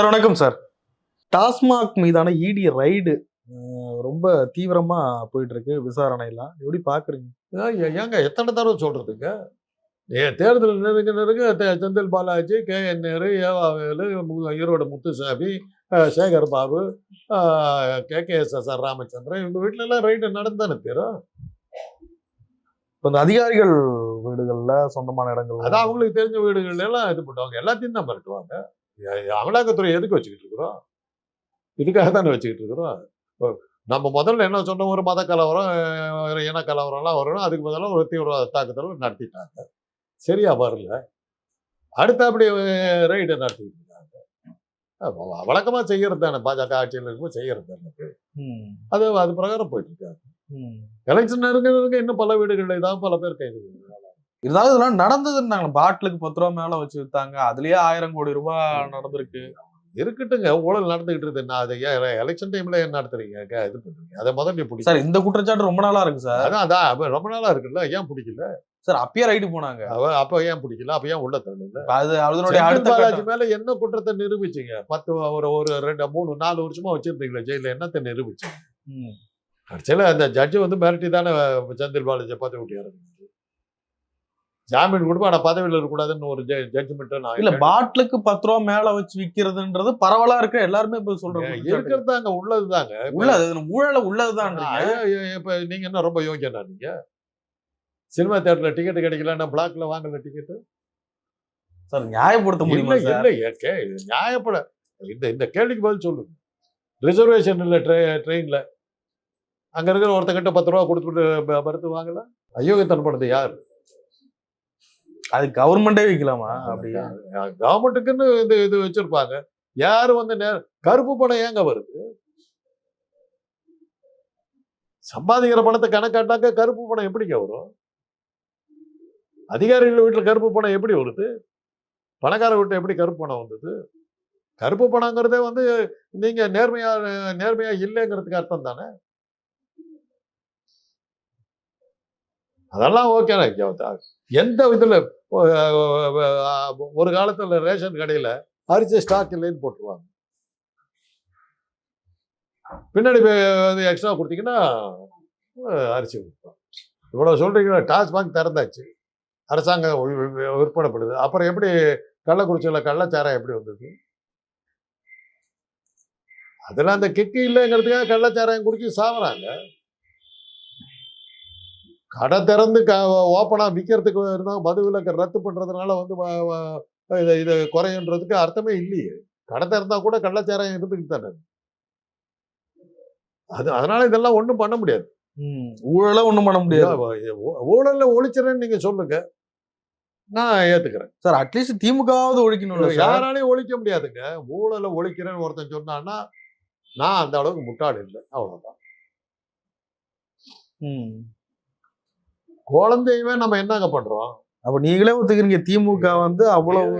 Sir வணக்கம் sir. TASMAC மீதான இடி ரைடு ரொம்ப தீவிரமா போயிட்டு இருக்கு விசாரணை எல்லாம் எப்படி பாக்குறீங்க? ஏங்க எத்தனை தடவை சொல்றதுங்க? ஏ தேர்தல் நெருங்க நெருங்க தே- Senthil Balaji K N Nehru EV Velu Erode Muthusamy Sekar Babu K K S S R Ramachandran இவங்க வீட்டுல எல்லாம் ரைடு நடந்தானே தீரும் இப்ப இந்த அதிகாரிகள் வீடுகள்ல சொந்தமான இடங்கள் அது அவங்களுக்கு தெரிஞ்ச வீடுகள்ல எல்லாம் இது பண்ணுவாங்க. எல்லாத்தையும் தான் மிரட்டுவாங்க. அமலாக்கத்துறை எதுக்கு வச்சுக்கிட்டு இருக்கிறோம்? இதுக்காக தானே வச்சுக்கிட்டு இருக்கிறோம். நம்ம முதல்ல என்ன சொன்னோம்? ஒரு மத கலவரம் இன கலவரம்லாம் வரணும். அதுக்கு பதிலாக ஒரு தீவிரவாத தாக்குதல் நடத்திட்டாங்க. சரியா வரல. அடுத்து அப்படி ரைடு நடத்திட்டு இருக்காங்க. அப்ப வழக்கமா செய்யறது தானே. பாஜக ஆட்சியில் இருக்கும்போது செய்யறது தானே அது. அது பிரகாரம் போயிட்டு இருக்காங்க. எலெக்ஷன் நெருங்க இன்னும் பல வீடுகளில் இதான் பல பேர் கைது இருந்தாலும் இதெல்லாம் நடந்ததுன்னாங்க பாட்டிலுக்கு பத்து ரூபா மேல வச்சு வித்தாங்க. அதுலயே ஆயிரம் கோடி ரூபாய் நடந்திருக்கு. இருக்கட்டுங்க. ஊழல் நடந்துகிட்டு இருக்கு நான் அதை எலெக்ஷன் டைம்ல ஏன் நடத்துறீங்க? இது பண்றீங்க. அதை முதல்ல பிடிக்கும் சார் இந்த குற்றச்சாட்டு ரொம்ப நாளா இருக்கு சார். அதான் அதான். ரொம்ப நாளா இருக்குல்ல. ஏன் பிடிக்கல? சார் அப்பயே ரைடு போனாங்க. அவ அப்ப ஏன் பிடிக்கல? அப்ப ஏன் உள்ள தள்ளல அது அதனுடைய அடுத்த பாலாஜி. மேல என்ன குற்றத்தை நிரூபிச்சீங்க? பத்து ஒரு ஒரு ரெண்டு மூணு நாலு வருஷமா வச்சிருந்தீங்களே ஜெயில என்னத்தை நிரூபிச்சீங்க. கடைசியில அந்த ஜட்ஜு வந்து மிரட்டி தானே செந்தில் பாலாஜி பதவி விட்டு இறங்குனாரு ஜாமீன் கொடுப்பா ஆனா பதவியில் இருக்கக்கூடாதுன்னு ஒரு ஜட்ஜ்மெண்ட் நான் இல்ல பாட்டிலுக்கு பத்து ரூபா மேல வச்சு விக்கிறதுன்றது பரவலா இருக்க எல்லாருமே இப்ப சொல்றாங்க இருக்கிறது தாங்க உள்ளதுதாங்க. உள்ளது ஊழல உள்ளதுதான் ஐயோ, ஐயோ, இப்ப நீங்க என்ன ரொம்ப யோகியனா நீங்க? சினிமா தியேட்டர்ல டிக்கெட் கிடைக்கலன்னா பிளாக்ல வாங்கல டிக்கெட் சார் நியாயப்படுத்த முடியுமா இல்ல இது நியாயப்பட இந்த இந்த கேள்விக்கு பதில் சொல்லுங்க ரிசர்வேஷன் இல்ல ட்ரெயின்ல அங்க இருக்கிற ஒருத்தங்கிட்ட பத்து ரூபா கொடுத்துட்டு ப- படுத்து வாங்கல? அயோக்கியத்தனம் பண்ணது யார்? அது கவர்மெண்டே விக்கலாமா? அப்படி கவர்மெண்ட்டுக்குன்னு இது இது வச்சிருப்பாங்க. யாரு வந்து கருப்பு பணம் ஏங்க வருது? சம்பாதிக்கிற பணத்தை கணக்காட்டாக்க கருப்பு பணம் எப்படிங்க வரும்? அதிகாரிகள் வீட்டுல கருப்பு பணம் எப்படி வருது? பணக்கார வீட்டுல எப்படி கருப்பு பணம் வந்தது? கருப்பு பணங்கிறதே வந்து நீங்க நேர்மையா நேர்மையா இல்லைங்கிறதுக்கு அர்த்தம் தானே? அதெல்லாம் ஓகே எந்த இதில் ஒரு காலத்தில் ரேஷன் கடையில் அரிசி ஸ்டாக் இல்லைன்னு போட்டுருவாங்க. பின்னாடி எக்ஸ்ட்ரா கொடுத்தீங்கன்னா அரிசி கொடுப்பான் இவ்வளோ சொல்றீங்களா டாஸ்மாக் திறந்தாச்சு. அரசாங்கம் விற்பனைப்படுது. அப்புறம் எப்படி கள்ளக்குறிச்சியில் கள்ளச்சாரம் எப்படி வந்தது? அதெல்லாம் அந்த கிக்கு இல்லைங்கிறதுக்காக கள்ளச்சாராயம் குடிச்சு சாவறாங்க. கடை திறந்து க ஓப்பனா விற்கிறதுக்கு இருந்தால் மது விலக்கை ரத்து பண்றதுனால வந்து இது இது குறையுன்றதுக்கு அர்த்தமே இல்லையே. கடை திறந்தா கூட கள்ளச்சாராயம் இருந்துக்கிட்டு தானே. அது அதனால இதெல்லாம் ஒண்ணும் பண்ண முடியாது. ம். ஊழல ஒண்ணும் பண்ண முடியாது. ஊழல்ல ஒழிச்சிறேன்னு நீங்க சொல்லுங்க. நான் ஏத்துக்கிறேன். சார் அட்லீஸ்ட் திமுகவாவது ஒழிக்கணும்ல சார்? யாராலையும் ஒழிக்க முடியாதுங்க. ஊழலை ஒழிக்கிறேன்னு ஒருத்தன் சொன்னான்னா நான் அந்த அளவுக்கு முட்டாள் இல்லை. அவ்வளவுதான். ம். குழந்தையுமே நம்ம என்னங்க பண்றோம்? அப்ப நீங்களே ஒத்துக்கிறீங்க. திமுக வந்து அவ்வளவு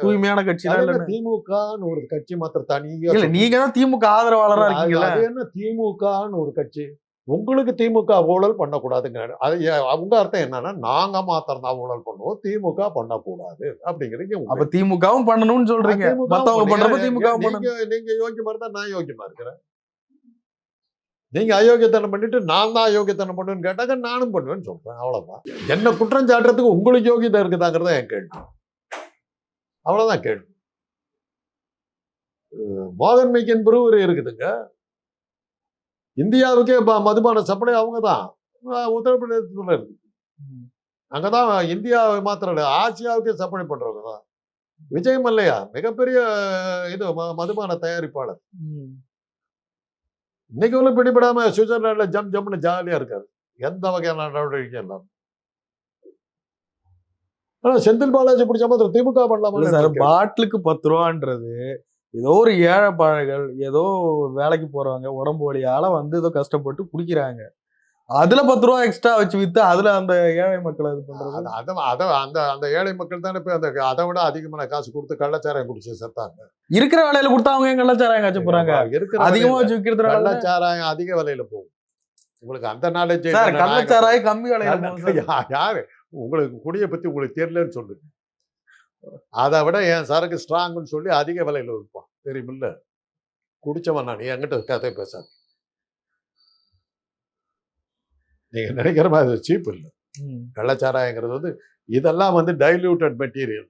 தூய்மையான கட்சி திமுகன்னு ஒரு கட்சி மாத்திரம் தனியா இல்ல நீங்க தான் திமுக ஆதரவாளரா இருக்கீங்கல்ல? அது என்ன திமுகன்னு ஒரு கட்சி? உங்களுக்கு திமுக ஊழல் பண்ணக்கூடாதுங்க அது அவங்க அர்த்தம் என்னன்னா நாங்க மாத்திரம் தான் ஊழல் பண்ணுவோம். திமுக பண்ணக்கூடாது அப்படிங்கிறது உங்க அப்ப திமுகவும் பண்ணணும்னு சொல்றீங்க. மத்தவங்க. பண்றப்ப திமுக நீங்க யோக்கியமா இருந்தா நான் யோக்கியமா இருக்கிறேன். நீங்க அயோக்கியத்தனம் பண்ணிட்டு நான் தான் அயோக்கியத்தனம் பண்ணுவேன்னு கேட்டாக்க நானும் பண்ணுவேன்னு சொல்றேன். அவ்வளவுதான். என்ன குற்றம் சாட்டுறதுக்கு உங்களுக்கு யோகியதை இருக்குதாங்கிறத என் கேள்வி. அவ்வளவுதான் கேள்வி. அஹ் மோகன் மைக்கன் பிரூவரி இருக்குதுங்க. இந்தியாவுக்கே மதுபான சப்ளை அவங்க தான் உத்தரப்பிரதேசத்துல இருக்கு. ம். அங்கதான் இந்தியாவை மாத்திரம் இல்ல ஆசியாவுக்கே சப்ளை பண்றவங்க தான் விஜய் மல்லையா மிகப்பெரிய இது மதுபான தயாரிப்பாளர். இன்னைக்கு ஒன்றும் பிடிபடாம சுவிட்சர்லாந்துல ஜம் ஜம்னு ஜாலியா இருக்காரு. எந்த வகையான நடவடிக்கை இல்லாம. ஆனா செந்தில் பாலாஜி பிடிச்ச மாதிரி திமுக பண்ணலாமா சார் பாட்டிலுக்கு பத்து ரூபான்றது ஏதோ ஒரு ஏழை பாழைகள் ஏதோ வேலைக்கு போறவங்க உடம்பு வலியால வந்து ஏதோ கஷ்டப்பட்டு குடிக்கிறாங்க. அதுல பத்து ரூபா எக்ஸ்ட்ரா வச்சு வித்து அதுல அந்த ஏழை மக்களை இது பண்றது. அது- அந்த அந்த ஏழை மக்கள் தானே போய் அந்த அதை விட அதிகமான காசு கொடுத்து கள்ளச்சாராயம் குடிச்சு செத்தாங்க. இருக்கிற வேலையில கொடுத்தா அவங்க கள்ளச்சாராயம் காய்ச்ச போறாங்க? இருக்கிற அதிகமா வச்சு விக்கிறதுனால கள்ளச்சாராயம் அதிக விலையில போகும். உங்களுக்கு அந்த நாலேஜ் சார் கள்ளச்சாராயம் கம்மி விலையில யாரு? உங்களுக்கு குடியை பத்தி உங்களுக்கு தெரியலன்னு சொல்லுங்க அதை விட என் சரக்கு ஸ்ட்ராங்னு சொல்லி அதிக விலையில விற்பான். தெரியுமில்ல? குடிச்சவன் நான் நீ என்கிட்ட கதை பேசாத. நீங்க நினைக்கிற மாதிரி சீப் இல்லை. கள்ளச்சாராயங்கிறது வந்து இதெல்லாம் வந்து டைல்யூட்டட் மெட்டீரியல்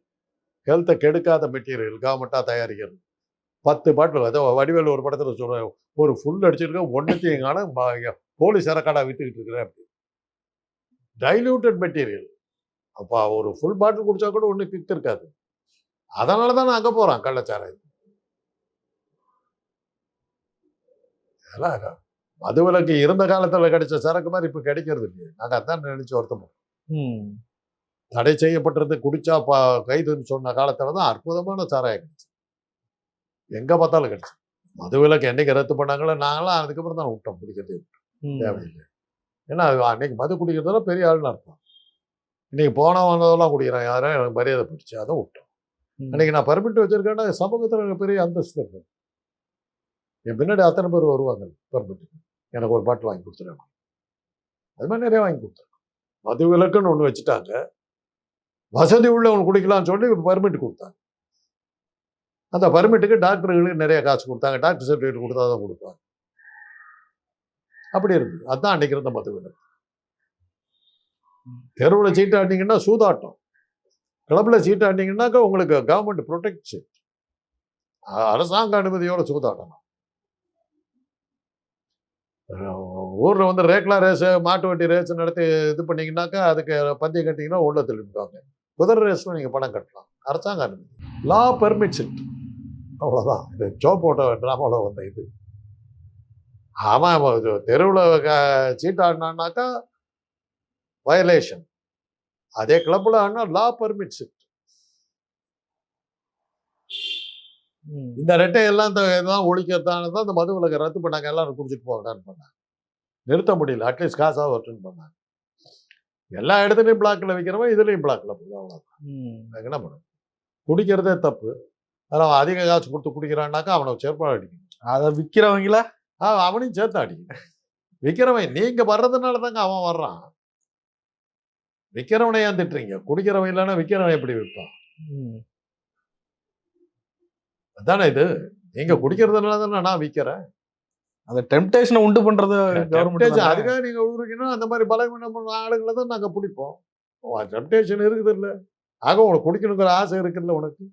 ஹெல்த்தை கெடுக்காத மெட்டீரியல் கவர்மெண்ட்டாக தயாரிக்கிறது. பத்து பாட்டில் அதோ வடிவேல் ஒரு படத்தில் சொல்கிறேன் ஒரு ஃபுல் அடிச்சிருக்கேன் ஒன்றுத்தையும் காணும் போலீஸ் இறக்காடா விற்றுக்கிட்டு இருக்கிறேன் அப்படி. டைல்யூட்டட் மெட்டீரியல் அப்போ ஒரு ஃபுல் பாட்டில் குடிச்சா கூட ஒன்றும் கிக் இருக்காது. அதனால தான் நான் அங்கே போகிறான் கள்ளச்சாராயம் அதெல்லாம் மதுவிலக்கு இருந்த காலத்தில் கிடைச்ச சரக்கு மாதிரி இப்போ கிடைக்கிறது இல்லையே. நாங்கள் அதான் நினச்சி வருத்தம் ம். தடை செய்யப்பட்டிருந்து குடிச்சா பா கைதுன்னு சொன்ன காலத்துல தான் அற்புதமான சாராயம் கிடைச்சு. எங்க பார்த்தாலும் கிடைச்சு. மதுவிலக்கு என்னைக்கு ரத்து பண்ணாங்களோ நாங்களாம் அதுக்கப்புறம் தான் விட்டோம் குடிக்கிறது ம். தேவையில்லை. ஏன்னா அது அன்னைக்கு மது குடிக்கிறதுல பெரிய ஆளுன்னு அர்த்தம். இன்னைக்கு போன வந்ததெல்லாம் குடிக்கிறேன். யாரும் எனக்கு மரியாதை பிடிச்சி அதை விட்டோம் ம். அன்னைக்கு நான் பர்மிட் வச்சிருக்கேன்னா சமூகத்தில் எனக்கு பெரிய அந்தஸ்து இருக்கு. என் பின்னாடி அத்தனை பேர் வருவாங்க பர்மிட்டுக்கு. எனக்கு ஒரு பாட்டு வாங்கி கொடுத்துருவாங்க அது மாதிரி நிறைய வாங்கி கொடுத்துருக்கோம். மது விலக்குன்னு ஒன்று வச்சுட்டாங்க. வசதி உள்ளவன் குடிக்கலாம்னு சொல்லி பர்மிட் கொடுத்தாங்க. அந்த பர்மிட்டுக்கு டாக்டர்களுக்கு நிறைய காசு கொடுத்தாங்க. டாக்டர் சர்டிஃபிகேட் கொடுத்தா தான் கொடுப்பாங்க. அப்படி இருக்குது அதுதான் அன்னைக்கு இருந்த மது விலக்கு. தெருவில் சீட்டாட்டிங்கன்னா சூதாட்டம். கிளப்பில் சீட்டாட்டிங்கன்னாக்கா உங்களுக்கு கவர்மெண்ட் ப்ரொடெக்ட் அரசாங்க அனுமதியோட சூதாட்டம்? ஊரில் வந்து ரேக்லா ரேஸு மாட்டு வண்டி ரேஸ் நடத்தி இது பண்ணீங்கன்னாக்கா அதுக்கு பந்தயம் கட்டிங்கன்னா உள்ள திரும்பிடுவாங்க. குதிரை ரேஸில் நீங்கள் பணம் கட்டலாம். அரசாங்கம் அனுமதி லா பெர்மிட்ஸ் இட் அவ்வளோதான் இந்த ஜோ போட்டோ ட்ராமாவில் வந்த இது. ஆமாம் தெருவில் சீட்டாடினான்னாக்கா வயலேஷன் அதே கிளப்பில் ஆனால் லா பெர்மிட்ஸ் இட் ம். இந்த ரெட்டை எல்லாம் இதெல்லாம் ஒழிக்கிறதான தான் இந்த மது விலக்கை ரத்து பண்ணாங்க. எல்லாரும் குடிச்சிட்டு போகட்டான்னு பண்ணாங்க. நிறுத்த முடியல. அட்லீஸ்ட் காசாக வரட்டுன்னு பண்ணாங்க. எல்லா இடத்துலையும் பிளாக்ல விற்கிறவன் இதுலேயும் பிளாக்ல போகுது அவ்வளோ ம். என்ன பண்ணும்? குடிக்கிறதே தப்பு. அதில் அவன் அதிக காசு கொடுத்து குடிக்கிறான்னாக்கா அவனை செருப்பாக அடிக்கணும். அத விக்கிறவங்கள? ஆ, அவனையும் சேர்த்து அடிக்கணும். விற்கிறவன் நீங்க வர்றதுனால தாங்க அவன் வர்றான். விற்கிறவனை ஏன் திட்டுறீங்க? குடிக்கிறவன் இல்லைன்னா விற்கிறவன் எப்படி விற்பான்? ம். அதானே இது? நீங்க குடிக்கிறதுனால தானே நான் விற்கிறேன் அந்த டெம்டேஷனை உண்டு பண்றது கவர்மெண்ட் அதுக்காக நீங்க விடுறீங்கன்னா அந்த மாதிரி பலவீனம் பண்ண ஆளுங்களை தான் நாங்க பிடிப்போம். டெம்டேஷன் இருக்குது இல்ல ஆக உனக்கு குடிக்கணுங்கிற ஆசை இருக்குல்ல உனக்கு?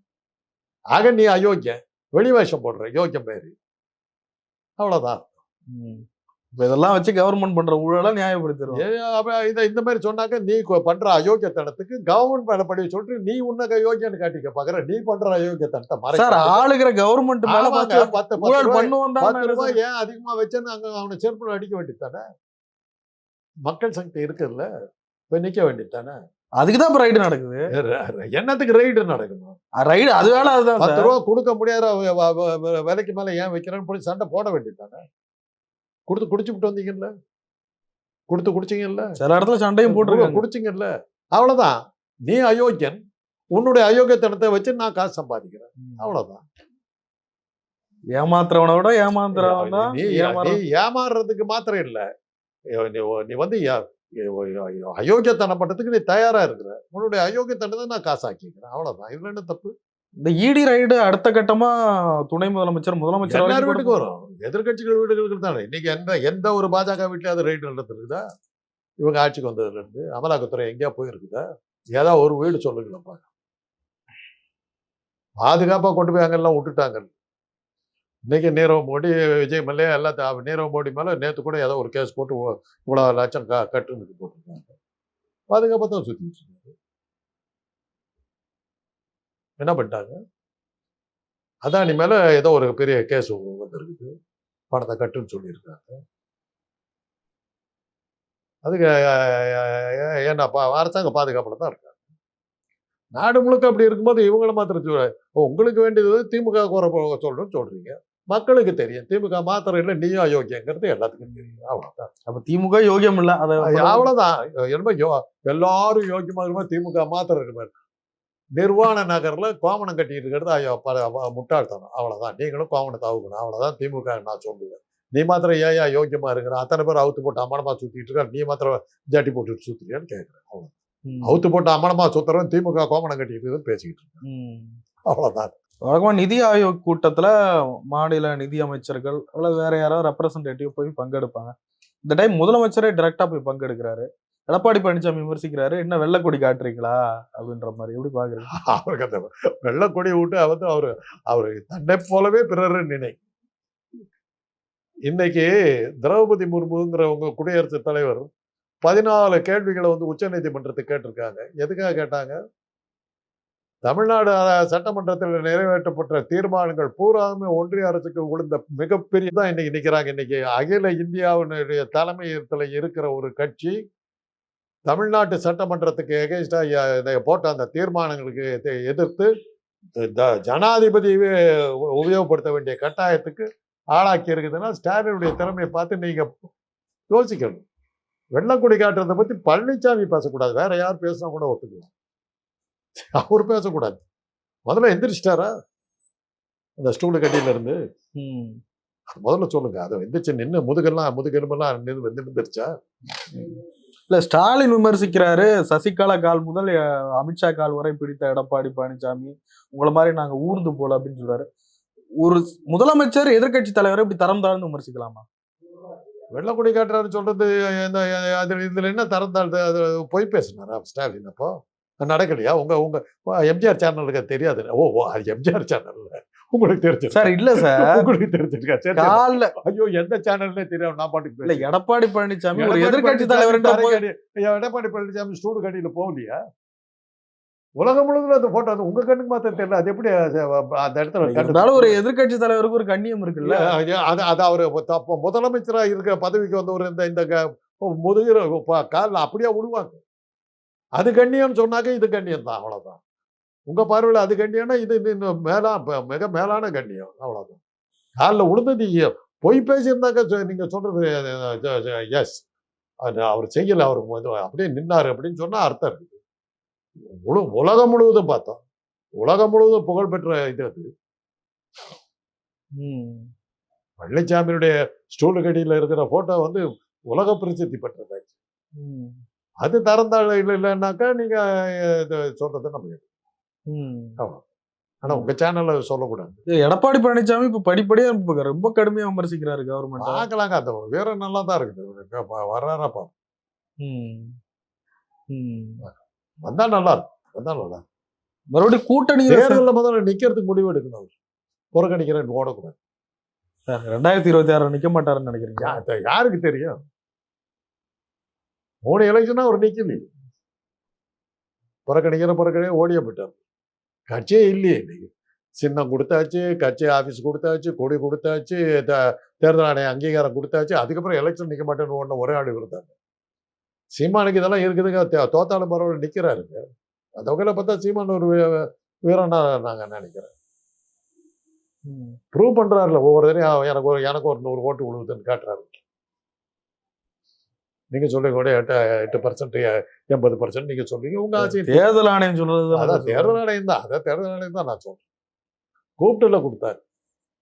ஆக நீ அயோக்கியம் வெளி வேஷம் போடுற. யோக்கியம் பேரு. அவ்வளவுதான். இப்ப இதெல்லாம் வச்சு கவர்மெண்ட் பண்ற ஊழலை அப்ப இத இந்த மாதிரி சொன்னாக்க நீ பண்ற அயோக்கியத்தனத்துக்கு கவர்மெண்ட் படி சொல்லிட்டு நீ உன்ன யோக்கியன்னு காட்டிக்க. பாக்குற நீ பண்ற அயோக்கியத்தனத்தை சார் மறைக்க ஆளுகிற கவர்மெண்ட் மேல பத்து ஊழல் பண்ணுவோம் பத்து ரூபாய் ஏன் அதிகமா வச்சேன்னு அங்க அவனை செருப்புல அடிக்க வேண்டியதானே மக்கள் சக்தி இருக்குல்ல இப்ப நிக்க வேண்டியதானே அதுக்குதான் இப்ப ரைடு நடக்குது. என்னத்துக்கு ரைடு நடக்கணும்? ரைடு அது வேலை அதுதான் பத்து சார். ரூபா கொடுக்க முடியாத விலைக்கு மேல ஏன் வைக்கிறேன்னு போய் சண்டை போட வேண்டியதானே கொடுத்து குடிச்சுட்டு வந்தீங்கல்ல? கொடுத்து குடிச்சீங்கல்ல? சில இடத்துல சண்டையும் போட்டுருக்காங்க. குடிச்சிங்கல்ல? அவ்வளவுதான். நீ அயோக்கியன். உன்னுடைய அயோக்கியத்தனத்தை வச்சு நான் காசு சம்பாதிக்கிறேன். அவ்வளவுதான். ஏமாத்துறவனை விட ஏமாத்துறவன் நீ ஏமாற நீ ஏமாறுறதுக்கு மாத்திரம் இல்ல. நீ வந்து அயோக்கியத்தனம் பண்றதுக்கு நீ தயாரா இருக்கிற. உன்னுடைய அயோக்கியத்தனத்தை நான் காசாக்கிக்கிறேன். அவ்வளவுதான். இதுல என்ன தப்பு? இந்த இடி ரைடு அடுத்த கட்டமா துணை முதலமைச்சர் முதலமைச்சர் வீட்டுக்கு வரும். எதிர்கட்சிகள் வீடுகளுக்கு தானே. இன்னைக்கு எந்த எந்த ஒரு பாஜக வீட்டுல அது ரைடு நடந்துருக்குதா? இவங்க ஆட்சிக்கு வந்ததுலேருந்து அமலாக்கத்துறை எங்கேயா போயிருக்குதா? ஏதாவது ஒரு வீடு சொல்லுங்களப்பா பாதுகாப்பாக கொண்டு போய் அங்கெல்லாம் விட்டுட்டாங்க. இன்னைக்கு நீரவ் மோடி விஜய் மல்லையா எல்லாத்தையும் நீரவ் மோடி மேலே நேற்று கூட ஏதோ ஒரு கேஸ் போட்டு இவ்வளோ- லட்சம் க கட்டுன்னு போட்டிருக்காங்க. பாதுகாப்பாக தான் சுற்றி இருக்காரு என்ன பண்ணிட்டாங்க? அதானி மேலே ஏதோ ஒரு பெரிய கேஸ் வந்திருக்குது. பணத்தை கட்டுன்னு சொல்லியிருக்காங்க. அதுக்கு ஏன்னா பா- அரசாங்க பாதுகாப்புல தான் இருக்காங்க. நாடு முழுக்க அப்படி இருக்கும்போது இவங்கள மாத்திரம் உங்களுக்கு வேண்டியது திமுக குறை சொல்லணும்னு சொல்றீங்க. மக்களுக்கு தெரியும். திமுக மாத்திரம் இல்லை நீயும் அயோக்கியங்கிறது எல்லாத்துக்கும் தெரியும். அவ்வளவுதான். அப்ப திமுக யோகியம் இல்ல. அத அவ்வளவுதான். என்னமோ யோ எல்லாரும் யோக்கியமா இருக்குமா திமுக மாத்திரம் இருக்கு பாரு. நிர்வாண நகர்ல கோமணம் கட்டிட்டு இருக்கிறது ஐயோ முட்டாள்தனம். அவ்வளவுதான். நீங்களும் கோமணத்தை அவுக்கணும் அவ்வளவுதான் திமுக நான் சொல்லுவேன். நீ மாத்திரம் ஏயா யோக்கியமா இருக்கிற? அத்தனை பேர் அவுத்து போட்டு அமனமா சுத்திட்டு இருக்க நீ மாத்திரம் ஜட்டி போட்டு சுத்துறியான்னு கேட்கிறேன் அவ்வளவு ம். அவுத்து போட்டு அமனமா சுத்துறவன் திமுக கோமணம் கட்டிட்டு பேசிக்கிட்டு இருக்கேன். ம். அவ்வளவுதான். வழக்கமா நிதி ஆயோக் கூட்டத்துல மாநில நிதி அமைச்சர்கள் அல்லது வேற யாராவது ரெப்ரசன்டேட்டிவ் போய் பங்கெடுப்பாங்க. இந்த டைம் முதலமைச்சரே டைரக்டா போய் பங்கெடுக்கிறாரு. எடப்பாடி பழனிசாமி விமர்சிக்கிறாரு என்ன வெள்ளக்கொடி காட்டுறீங்களா? அப்படின்ற மாதிரி. எப்படி பாக்குறீங்க? அவருக்கு அந்த வெள்ளக்கொடி விட்டு வந்து அவரு அவரு தன்னை போலவே பிறர் நினை. இன்னைக்கு திரௌபதி முர்முங்கிறவங்க குடியரசுத் தலைவர் பதினாலு கேள்விகளை வந்து உச்ச நீதிமன்றத்துக்கு கேட்டிருக்காங்க. எதுக்காக கேட்டாங்க? தமிழ்நாடு சட்டமன்றத்தில் நிறைவேற்றப்பட்ட தீர்மானங்கள் பூராமே ஒன்றிய அரசுக்கு விழுந்த மிகப்பெரிய தான் இன்னைக்கு நிற்கிறாங்க இன்னைக்கு அகில இந்தியாவினுடைய தலைமையத்தில் இருக்கிற ஒரு கட்சி தமிழ்நாட்டு சட்டமன்றத்துக்கு எகென்ஸ்டா போட்ட அந்த தீர்மானங்களுக்கு எதி- எதிர்த்து த- ஜனாதிபதியவே உ- உபயோகப்படுத்த வேண்டிய கட்டாயத்துக்கு ஆளாக்கி இருக்குதுன்னா ஸ்டாலினுடைய திறமையை பார்த்து நீங்க யோசிக்கணும். வெள்ளக்குடி காட்டுறதை பத்தி பழனிசாமி பேசக்கூடாது. வேற யார் பேசினா கூட ஒத்துக்கலாம். அவர் பேசக்கூடாது. முதல்ல எந்திரிச்சிட்டாரா? அந்த ஸ்டூலு கட்டியில இருந்து. ம். அது முதல்ல சொல்லுங்க. அதை எந்திரிச்சு நின்று முதுகெல்லாம் முதுகெலும்பெல்லாம் நின்று நின்றுருச்சா இல்ல ஸ்டாலின் விமர்சிக்கிறாரு சசிகலா கால் முதல் அமித்ஷா கால் வரை பிடித்த எடப்பாடி பழனிசாமி உங்களை மாதிரி நாங்க ஊர்ந்து போல அப்படின்னு சொல்றாரு. ஒரு முதலமைச்சர் எதிர்க்கட்சி தலைவரை இப்படி தரம் தாழ்ந்து விமர்சிக்கலாமா? வெள்ளக்குடி காட்டுறாரு சொல்றது இந்த அதுல இதுல என்ன தரம் தாழ்ந்து அது பொய் பேசினாரா ஸ்டாலின் அப்போ? நடக்கலையா? உங்க உங்க எம்ஜிஆர் சேனலுக்கு தெரியாது. ஓ ஓ அது எம்ஜிஆர் சேனல்ல உங்களுக்கு தெரிஞ்சு சார் இல்ல சார். உங்களுக்கு தெரிஞ்சிருக்கா? சரி. கால்ல ஐயோ எந்த சேனல்னே தெரியும் நான் பாட்டுக்கு இல்ல. எடப்பாடி பழனிசாமி ஒரு தரைக்கடி- ஐயா, எடப்பாடி பழனிசாமி ஸ்டூடு கடியில போகலையா? உலகம் முழுவதும் அந்த போட்டோ அது உங்க கண்ணுக்கு மாத்திரம் தெரியல. அது எப்படி அந்த இடத்துல ஒரு எதிர்க்கட்சி தலைவருக்கு ஒரு கண்ணியம் இருக்குல்ல. அது அது அவர் முதலமைச்சரா இருக்கிற பதவிக்கு வந்த ஒரு இந்த இந்த முதுகிற கால்ல அப்படியே விடுவாங்க அது கண்ணியம் சொன்னாக்க இது கண்ணியம் தான் அவ்வளவுதான். உங்க பார்வையில் அது கண்ணியம்னா இது இன்னும் மேலா மிக மேலான கண்ணியம். அவ்வளவுதான். காலில் விழுந்தது எ- பொய் பேசியிருந்தாக்க சொ- நீங்க சொல்றது எஸ் அவர் செய்யல அவர் அப்படியே நின்னாரு அப்படின்னு சொன்னா அர்த்தம் இருக்குது முழு உலகம் முழுவதும் பார்த்தோம். உலகம் முழுவதும் புகழ்பெற்ற இது அது. பழனிசாமியுடைய ஸ்டூலு கடியில் இருக்கிற போட்டோ வந்து உலக பிரசித்தி பெற்றதாச்சு. அது தரந்தாழ் இல்லை இல்லைன்னாக்கா நீங்க அஹ், இது சொல்றதை நம்ம ஏத்துக்கணும். ம். ஆனா உங்க சேனல்ல சொல்லக்கூடாது. எடப்பாடி பழனிசாமி இப்ப படிப்படியா இப்ப ரொம்ப கடுமையா விமர்சிக்கிறாரு கவர்மெண்ட் பார்க்கலாங்க. அந்த வேற நல்லா தான் இருக்குது. வர்றாரா பா வந்தா நல்லா இருக்கும். வந்தா நல்லா. மறுபடியும் கூட்டணி தேர்தல்ல முதல்ல நிக்கிறதுக்கு முடிவு எடுக்கணும் அவர். புறக்கணிக்கிறேன் ஓடக்கூடாது. ரெண்டாயிரத்தி இருபத்தி ஆறு நிக்க மாட்டாருன்னு நினைக்கிறீங்க. யாருக்கு தெரியும்? மூணு எலெக்ஷனா அவர் நிக்கலையே. புறக்கணிக்கிற புறக்கணிக்கிற ஓடிய போயிட்டார். கட்சியே இல்லையே சின்னம் கொடுத்தாச்சு கட்சி ஆபீஸ் கொடுத்தாச்சு கொடி கொடுத்தாச்சு த- தேர்தல் ஆணைய அங்கீகாரம் கொடுத்தாச்சு அதுக்கப்புறம் எலெக்ஷன் நிக்க மாட்டேன்னு ஒன்று ஒரே ஆடு இருந்தாங்க சீமானுக்கு இதெல்லாம் இருக்குதுங்க. தோத்தாலும் பரவாயில்ல நிக்கிறாருங்க அந்த வகையில பார்த்தா சீமான் ஒரு வீரனா நாங்க நினைக்கிறேன். ப்ரூவ் பண்றாருல ஒவ்வொரு தடையும் எனக்கு ஒரு எனக்கு ஒரு நூறு ஓட்டு விழுவுதுன்னு காட்டுறாரு. நீங்க சொல்றீங்க கூட எட்டு எட்டு பர்சன்ட் எண்பது பர்சன்ட் நீங்க சொல்றீங்க. உங்க ஆட்சி தேர்தல் ஆணையம் சொல்றது அதான் தேர்தல் ஆணையம் தான் அதான் தேர்தல் ஆணையம் தான் நான் சொல்றேன். கூப்பிட்டுல கொடுத்தாரு.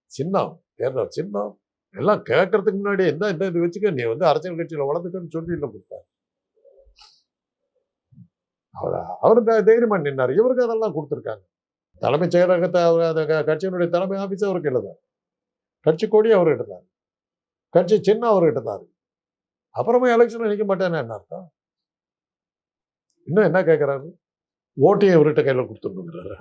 சின்னம் தேர்தல் சின்னம். எல்லாம் கேட்கறதுக்கு முன்னாடி எந்த இந்த இது வச்சுக்க நீ வந்து அரசியல் கட்சியில வளர்ந்துக்கன்னு சொல்லி இல்லை கொடுத்தாரு. அவர் அவர் த- தைரியமா நின்னாரு. இவருக்கு அதெல்லாம் கொடுத்துருக்காங்க. தலைமைச் செயலகத்தை அவர் அந்த கட்சியினுடைய தலைமை ஆபீஸ் அவருக்கு எழுதார் கட்சி கொடி அவர் எடுத்தார். கட்சி சின்னம் அவர் எடுத்தார். அப்புறமா எலெக்ஷன் நிற்க மாட்டேன்னு என்ன அர்த்தம்? இன்னும் என்ன கேட்கறாரு ஓட்டையும் இவர்கிட்ட கையில கொடுத்துருந்துங்கிறாரு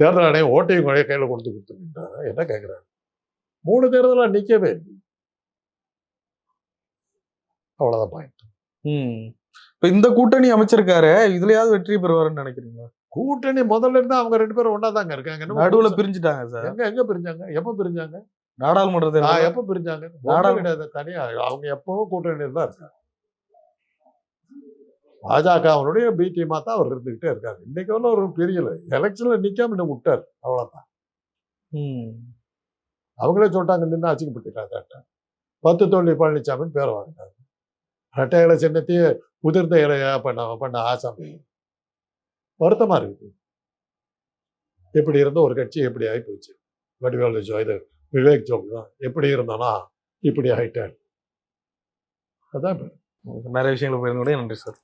தேர்தல் ஆணையம் ஓட்டையும் கையில கொடுத்து கொடுத்துருந்தாரு என்ன கேட்கறாரு மூணு தேர்தலா நிக்கவே இல்லை. அவ்வளவுதான் பாயிண்ட் ம். இப்ப இந்த கூட்டணி அமைச்சிருக்காரு இதுலயாவது வெற்றி பெறுவாருன்னு நினைக்கிறீங்களா? கூட்டணி முதல்ல இருந்து அவங்க ரெண்டு பேரும் ஒண்ணா தாங்க இருக்காங்க நடுவுல பிரிஞ்சுட்டாங்க சார். எங்க எங்க பிரிஞ்சாங்க? எப்ப பிரிஞ்சாங்க? நாடாளுமன்ற ஆ, தேர்தல் எப்ப பிரிஞ்சாங்க? நாடா- ஒண்ணும் கிடையாது தனியா. அவங்க எப்பவும் கூட்டணியில் தான் இருக்காங்க. பாஜக அவனுடைய பி டீமா தான் அவர் இருந்துகிட்டே இருக்காரு. இன்னைக்கு ஒன்றும் ஒரு பிரியல. எலெக்ஷன்ல நிக்காம இன்னும் விட்டார். அவ்வளவுதான். ம். அவங்களே சொல்லிட்டாங்க நின்று அச்சிக்கப்பட்டுட்டாங்க பத்து தோல்வி பழனிசாமின்னு பேர் வாங்கினாங்க ரெட்டை இலை சின்னத்தையே உதிர்ந்த இலையா பண்ண பண்ண ஆசாமி வருத்தமா இருக்குது. எப்படி இருந்த ஒரு கட்சி எப்படி ஆகி போச்சு வடிவேலு ஜோ இது விவேக் ஜோக் தான் எப்படி இருந்தானா? இப்படி ஆயிட்டார். அதான் நிறைய விஷயங்கள் போயிருந்தோட நன்றி சார்.